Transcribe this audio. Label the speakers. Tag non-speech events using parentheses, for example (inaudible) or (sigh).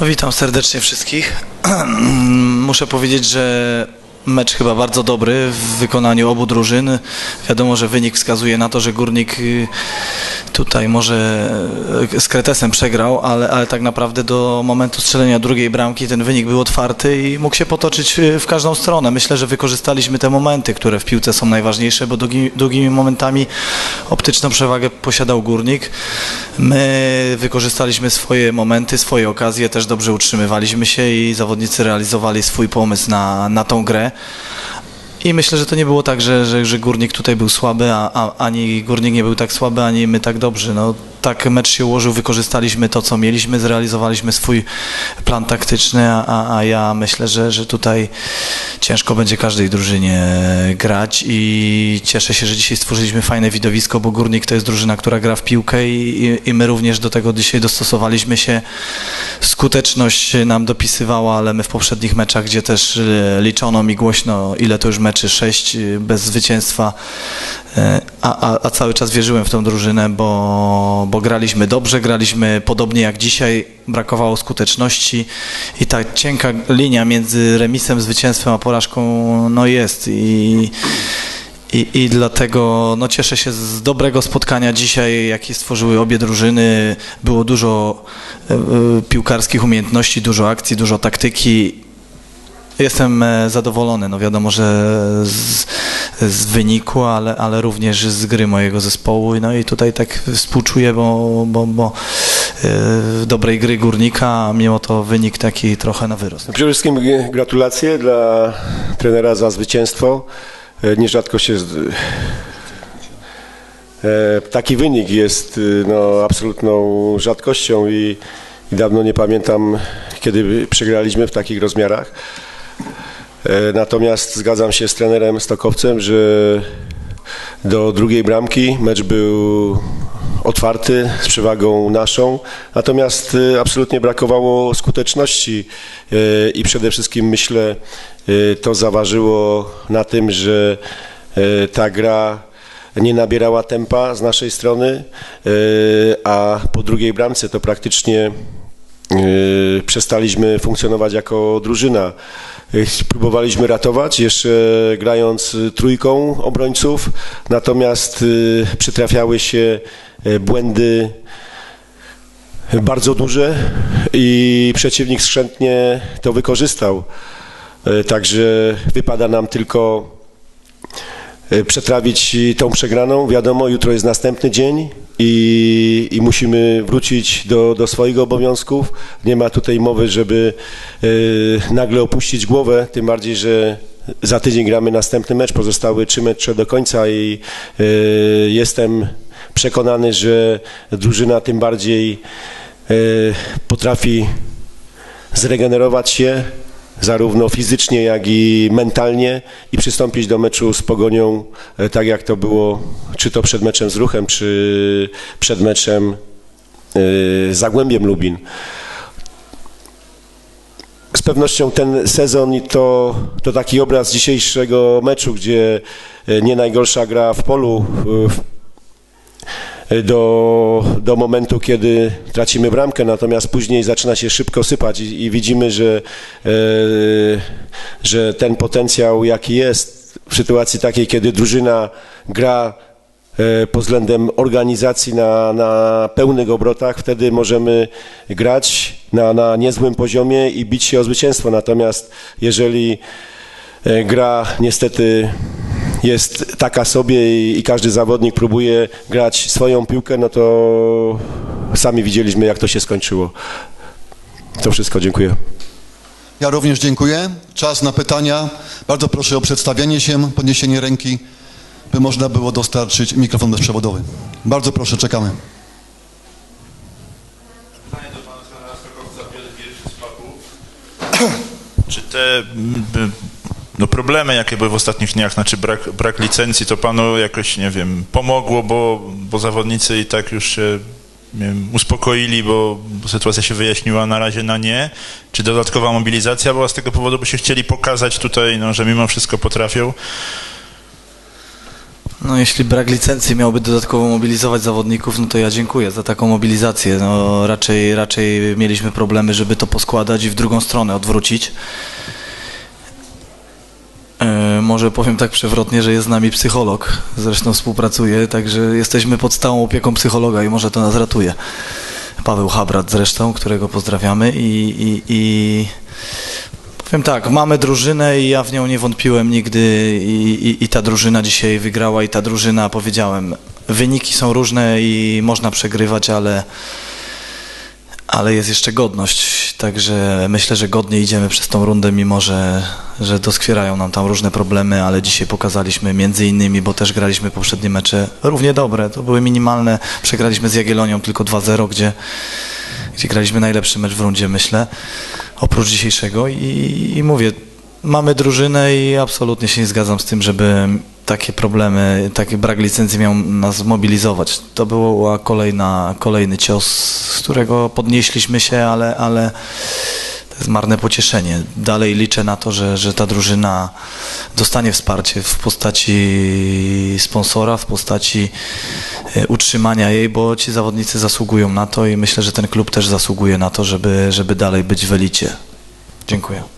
Speaker 1: No, witam serdecznie wszystkich. (clears throat) Muszę powiedzieć, że mecz chyba bardzo dobry w wykonaniu obu drużyn. Wiadomo, że wynik wskazuje na to, że Górnik y, tutaj może y, z Kretesem przegrał, ale, ale tak naprawdę do momentu strzelenia drugiej bramki ten wynik był otwarty i mógł się potoczyć y, w każdą stronę. Myślę, że wykorzystaliśmy te momenty, które w piłce są najważniejsze, bo długi, długimi momentami optyczną przewagę posiadał Górnik. My wykorzystaliśmy swoje momenty, swoje okazje, też dobrze utrzymywaliśmy się i zawodnicy realizowali swój pomysł na, na tą grę. I myślę, że to nie było tak, że, że, że Górnik tutaj był słaby, a, a ani Górnik nie był tak słaby, ani my tak dobrzy. No, tak mecz się ułożył, wykorzystaliśmy to, co mieliśmy, zrealizowaliśmy swój plan taktyczny, a, a ja myślę, że, że tutaj ciężko będzie każdej drużynie grać i cieszę się, że dzisiaj stworzyliśmy fajne widowisko, bo Górnik to jest drużyna, która gra w piłkę i, i, my również do tego dzisiaj dostosowaliśmy się. Skuteczność nam dopisywała, ale my w poprzednich meczach, gdzie też liczono mi głośno, ile to już meczy, sześć bez zwycięstwa, a, a, a cały czas wierzyłem w tą drużynę, bo, bo graliśmy dobrze, graliśmy podobnie jak dzisiaj, brakowało skuteczności i ta cienka linia między remisem, zwycięstwem a porażką no jest i, i, i dlatego no, cieszę się z dobrego spotkania dzisiaj, jakie stworzyły obie drużyny. Było dużo e, e, piłkarskich umiejętności, dużo akcji, dużo taktyki. Jestem e, zadowolony. No wiadomo, że z, z wyniku, ale, ale również z gry mojego zespołu. No i tutaj tak współczuję, bo, bo, bo e, dobrej gry górnika, mimo to wynik taki trochę na wyrost.
Speaker 2: Przede wszystkim gratulacje dla trenera za zwycięstwo. E, Nierzadko się taki wynik jest no, absolutną rzadkością i dawno nie pamiętam, kiedy przegraliśmy w takich rozmiarach. E, Natomiast zgadzam się z trenerem Stokowcem, że do drugiej bramki mecz był otwarty, z przewagą naszą, natomiast y, absolutnie brakowało skuteczności y, i przede wszystkim myślę to zaważyło na tym, że ta gra nie nabierała tempa z naszej strony, a po drugiej bramce to praktycznie przestaliśmy funkcjonować jako drużyna. Yy, Próbowaliśmy ratować, jeszcze grając trójką obrońców, natomiast y, przytrafiały się błędy bardzo duże i przeciwnik skrzętnie to wykorzystał. Yy, Także wypada nam tylko przetrawić tą przegraną. Wiadomo, jutro jest następny dzień i, i musimy wrócić do, do swoich obowiązków. Nie ma tutaj mowy, żeby e, nagle opuścić głowę, tym bardziej, że za tydzień gramy następny mecz, pozostały trzy mecze do końca i e, jestem przekonany, że drużyna tym bardziej e, potrafi zregenerować się zarówno fizycznie, jak i mentalnie i przystąpić do meczu z Pogonią, e, tak jak to było, czy to przed meczem z Ruchem, czy przed meczem e, z Zagłębiem Lubin. Z pewnością ten sezon to, to taki obraz dzisiejszego meczu, gdzie e, nie najgorsza gra w polu, e, w do, do momentu, kiedy tracimy bramkę, natomiast później zaczyna się szybko sypać i, i widzimy, że, e, że ten potencjał, jaki jest w sytuacji takiej, kiedy drużyna gra e, pod względem organizacji na, na pełnych obrotach, wtedy możemy grać na, na niezłym poziomie i bić się o zwycięstwo. Natomiast jeżeli e, gra niestety jest taka sobie i, i każdy zawodnik próbuje grać swoją piłkę, no to sami widzieliśmy, jak to się skończyło. To wszystko, dziękuję.
Speaker 3: Ja również dziękuję. Czas na pytania. Bardzo proszę o przedstawienie się, podniesienie ręki, by można było dostarczyć mikrofon bezprzewodowy. Bardzo proszę, czekamy.
Speaker 4: Pytanie do pana. Czy te no, problemy, jakie były w ostatnich dniach, znaczy brak, brak licencji, to panu jakoś, nie wiem, pomogło, bo, bo zawodnicy i tak już się wiem, uspokoili, bo, bo sytuacja się wyjaśniła na razie na nie? Czy dodatkowa mobilizacja była z tego powodu, by się chcieli pokazać tutaj, no, że mimo wszystko potrafią?
Speaker 1: No jeśli brak licencji miałby dodatkowo mobilizować zawodników, no to ja dziękuję za taką mobilizację. No raczej, raczej mieliśmy problemy, żeby to poskładać i w drugą stronę odwrócić. Może powiem tak przewrotnie, że jest z nami psycholog, zresztą współpracuje, także jesteśmy pod stałą opieką psychologa i może to nas ratuje. Paweł Habrat zresztą, którego pozdrawiamy i, i, i powiem tak, mamy drużynę i ja w nią nie wątpiłem nigdy i, i, i ta drużyna dzisiaj wygrała i ta drużyna, powiedziałem, wyniki są różne i można przegrywać, ale ale jest jeszcze godność, także myślę, że godnie idziemy przez tą rundę, mimo że, że doskwierają nam tam różne problemy, ale dzisiaj pokazaliśmy między innymi, bo też graliśmy poprzednie mecze równie dobre, to były minimalne, przegraliśmy z Jagiellonią tylko 2-0, gdzie, gdzie graliśmy najlepszy mecz w rundzie, myślę, oprócz dzisiejszego. I, i mówię, mamy drużynę i absolutnie się nie zgadzam z tym, żeby takie problemy, taki brak licencji miał nas mobilizować. To była kolejna, kolejny cios, z którego podnieśliśmy się, ale, ale to jest marne pocieszenie. Dalej liczę na to, że, że ta drużyna dostanie wsparcie w postaci sponsora, w postaci e, utrzymania jej, bo ci zawodnicy zasługują na to i myślę, że ten klub też zasługuje na to, żeby, żeby dalej być w elicie. Dziękuję.